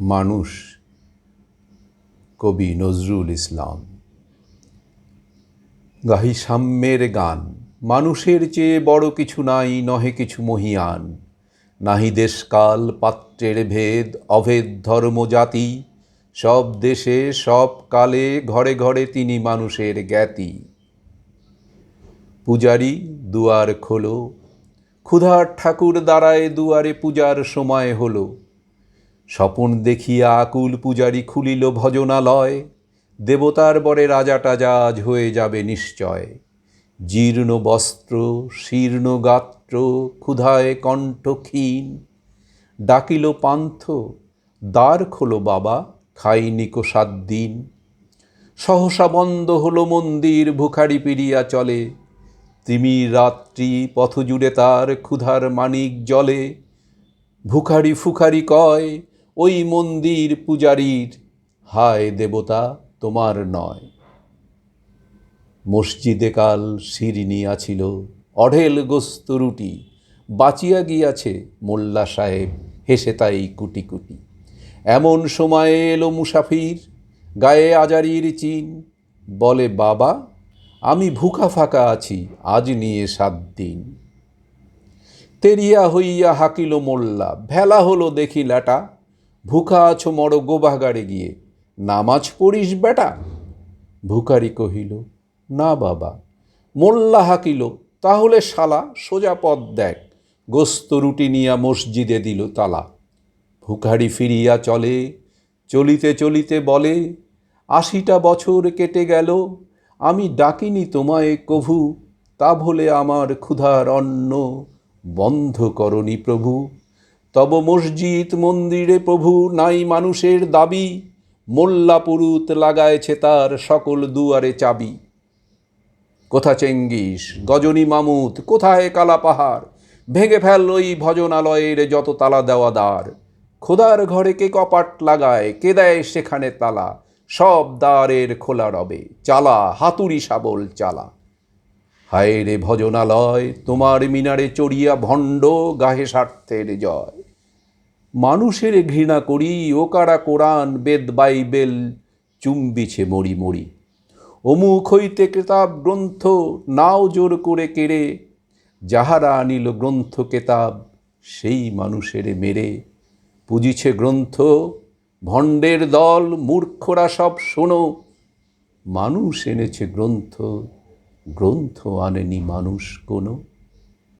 মানুষ, কবি নজরুল ইসলাম। গাহি সাম্যের গান, মানুষের চেয়ে বড় কিছু নাই, নহে কিছু মহিয়ান। নাহি দেশকাল, পাত্রের ভেদ, অভেদ ধর্ম জাতি। সব দেশে, সব কালে, ঘরে ঘরে তিনি মানুষের জ্ঞাতি। পূজারি দুয়ার খোলো, ক্ষুধার ঠাকুর দাঁড়ায় দুয়ারে পূজার সময় হলো। স্বপন দেখিয়া আকুল পূজারি খুলিল ভজনালয়। দেবতার বরে রাজা টাজাজ হয়ে যাবে নিশ্চয়। জীর্ণ বস্ত্র, শীর্ণ গাত্র, ক্ষুধায় কণ্ঠ ক্ষীণ। ডাকিল পান্থ, দ্বার খোলো বাবা খাইনিকো সাত দিন। সহসা বন্ধ হলো মন্দির, ভুখারি পিড়িয়া চলে। তিমির রাত্রি পথ জুড়ে তার ক্ষুধার মানিক জলে। ভুখারি ফুখারি কয় ওই মন্দির পূজারীর, হায় দেবতা, তোমার নয়। মসজিদে কাল শিরিনি আছিল, অঢেল গোস্ত রুটি, বাঁচিয়া গিয়াছে মোল্লা সাহেব, হেসে তাই কুটি কুটি এমন সময়ে এলো মুসাফির, গায়ে আজারির চিন, বলে, বাবা, আমি ভুকা ফাঁকা আছি, আজ নিয়ে সাত দিন। তেরিয়া হইয়া হাকিল মোল্লা, ভেলা হলো দেখি ল্যাটা। ভুখা আছো মর গোবাগাড়ে গিয়ে। নামাজ পড়িস বেটা? ভুকারি কহিল, না বাবা। মোল্লা হাকিল, তাহলে শালা সোজা পথ দেখ। গোস্ত রুটি নিয়া মসজিদে দিল তালা। ভুখারি ফিরিয়া চলে, চলিতে চলিতে বলে, আশিটা বছর কেটে গেল, আমি ডাকিনি তোমায় কভু, তা বলে আমার ক্ষুধার অন্ন বন্ধ করনি প্রভু। তব মসজিদ মন্দিরে প্রভু নাই মানুষের দাবি, মোল্লা পুরুত লাগায়ছে তার সকল দুয়ারে চাবি। কোথা চেঙ্গিস, গজনী মামুত, কোথায় কালা পাহাড়? ভেঙে ফেল ওই ভজনালয়ের যত তালা দেওয়া দ্বার। খোদার ঘরে কে কপাট লাগায়, কে দেয় সেখানে তালা? সব দ্বারের খোলা রবে, চালা, হাতুড়ি শাবল চালা। হায় রে ভজনালয়, তোমার মিনারে চড়িয়া ভণ্ড গাহে স্বার্থের জয়। মানুষের ঘৃণা করি ওকারা কোরআন বেদ বাইবেল, চুম্বিছে মরি মরি। অমুক হইতে কেতাব গ্রন্থ, নাও জোর করে কেড়ে। যাহারা আনিল গ্রন্থ কেতাব, সেই মানুষের মেরে। পুজিছে গ্রন্থ, ভণ্ডের দল, মূর্খরা সব শোনো। মানুষ এনেছে গ্রন্থ গ্রন্থ আনেনি মানুষ কোনো।